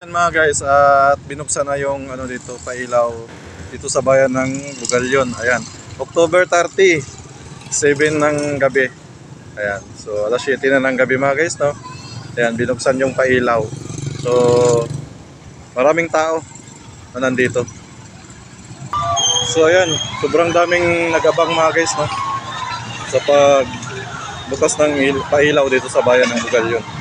Yan mga guys, at binuksan na yung ano dito, pailaw dito sa bayan ng Bugalyon. Ayan. October 30, 7 ng gabi. Ayan. So alas 7 na ng gabi mga guys, no? Ayan, binuksan yung pailaw. So maraming tao na nandito. So ayan, sobrang daming nagabang mga guys, no? Sa pag bukas ng il- pailaw dito sa bayan ng Bugalyon.